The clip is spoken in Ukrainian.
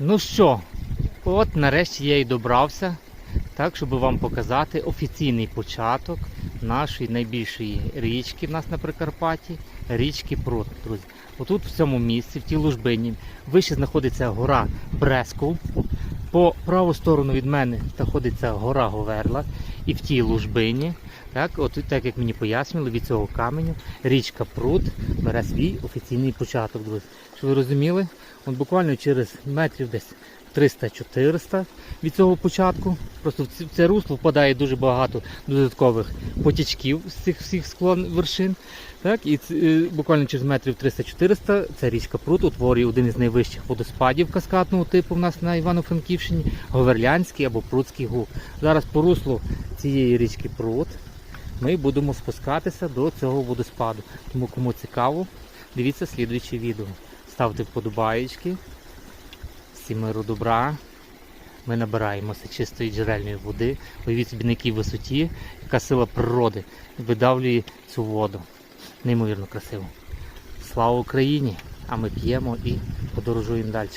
Ну що, от нарешті я і добрався, так, щоб вам показати офіційний початок нашої найбільшої річки в нас на Прикарпатті, річки Прут, друзі. Отут в цьому місці, в тій лужбині, вище знаходиться гора Бресков. По праву сторону від мене знаходиться гора Говерла. І в тій лужбині, так, от так як мені пояснювали, від цього каменю річка Пруд бере свій офіційний початок, друзі. Щоб ви розуміли, от буквально через метрів десь 300-400 від цього початку. Просто в це русло впадає дуже багато додаткових потічків з цих всіх склон вершин. Так, і е, буквально через метрів 300-400 ця річка Прут утворює один із найвищих водоспадів каскадного типу в нас на Івано-Франківщині, Говерлянський або Прутський гук. Зараз по руслу цієї річки Прут ми будемо спускатися до цього водоспаду. Тому кому цікаво, дивіться слідуюче відео. Ставте вподобаєчки. Всім миру добра. Ми набираємося чистої джерельної води. Уявіть собі на якій висоті, яка сила природи видавлює цю воду. Неймовірно красиво. Слава Україні! А ми п'ємо і подорожуємо далі.